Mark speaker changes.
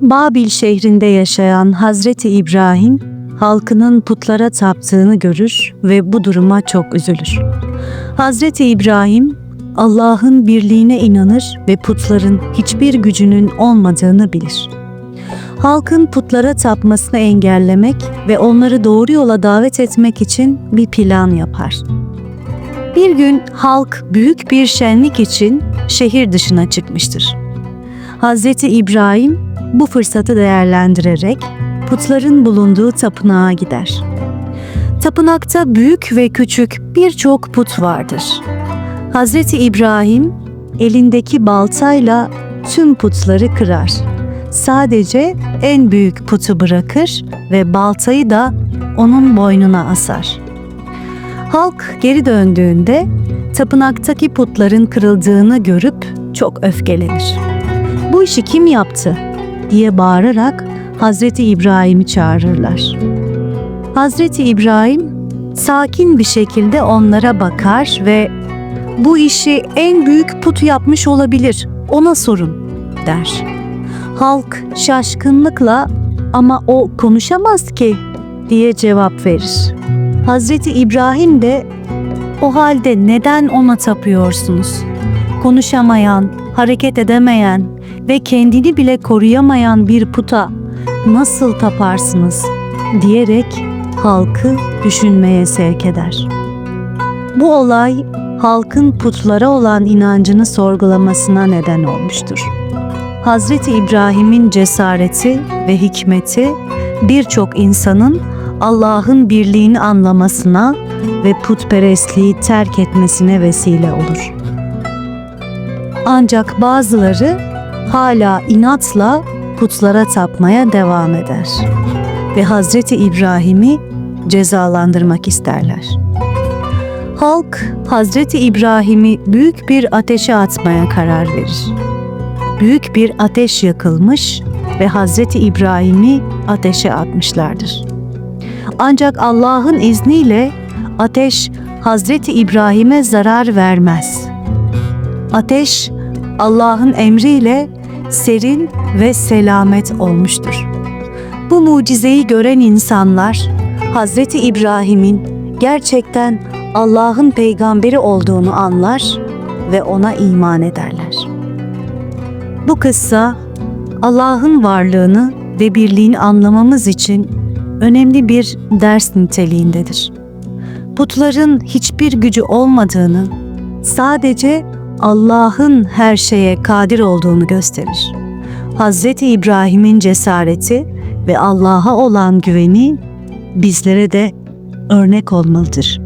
Speaker 1: Babil şehrinde yaşayan Hazreti İbrahim halkının putlara taptığını görür ve bu duruma çok üzülür. Hazreti İbrahim Allah'ın birliğine inanır ve putların hiçbir gücünün olmadığını bilir. Halkın putlara tapmasını engellemek ve onları doğru yola davet etmek için bir plan yapar. Bir gün halk büyük bir şenlik için şehir dışına çıkmıştır. Hazreti İbrahim bu fırsatı değerlendirerek putların bulunduğu tapınağa gider. Tapınakta büyük ve küçük birçok put vardır. Hazreti İbrahim elindeki baltayla tüm putları kırar. Sadece en büyük putu bırakır ve baltayı da onun boynuna asar. Halk geri döndüğünde tapınaktaki putların kırıldığını görüp çok öfkelenir. Bu işi kim yaptı diye bağırarak Hazreti İbrahim'i çağırırlar. Hazreti İbrahim sakin bir şekilde onlara bakar ve bu işi en büyük put yapmış olabilir. Ona sorun der. Halk şaşkınlıkla ama o konuşamaz ki diye cevap verir. Hazreti İbrahim de o halde neden ona tapıyorsunuz? Konuşamayan, hareket edemeyen ve kendini bile koruyamayan bir puta nasıl taparsınız diyerek halkı düşünmeye sevk eder. Bu olay halkın putlara olan inancını sorgulamasına neden olmuştur. Hazreti İbrahim'in cesareti ve hikmeti birçok insanın Allah'ın birliğini anlamasına ve putperestliği terk etmesine vesile olur. Ancak bazıları hala inatla putlara tapmaya devam eder ve Hazreti İbrahim'i cezalandırmak isterler. Halk Hazreti İbrahim'i büyük bir ateşe atmaya karar verir. Büyük bir ateş yakılmış ve Hazreti İbrahim'i ateşe atmışlardır. Ancak Allah'ın izniyle ateş Hazreti İbrahim'e zarar vermez. Ateş Allah'ın emriyle serin ve selamet olmuştur. Bu mucizeyi gören insanlar Hazreti İbrahim'in gerçekten Allah'ın peygamberi olduğunu anlar ve ona iman ederler. Bu kıssa Allah'ın varlığını ve birliğini anlamamız için önemli bir ders niteliğindedir. Putların hiçbir gücü olmadığını, sadece Allah'ın her şeye kadir olduğunu gösterir. Hazreti İbrahim'in cesareti ve Allah'a olan güveni bizlere de örnek olmalıdır.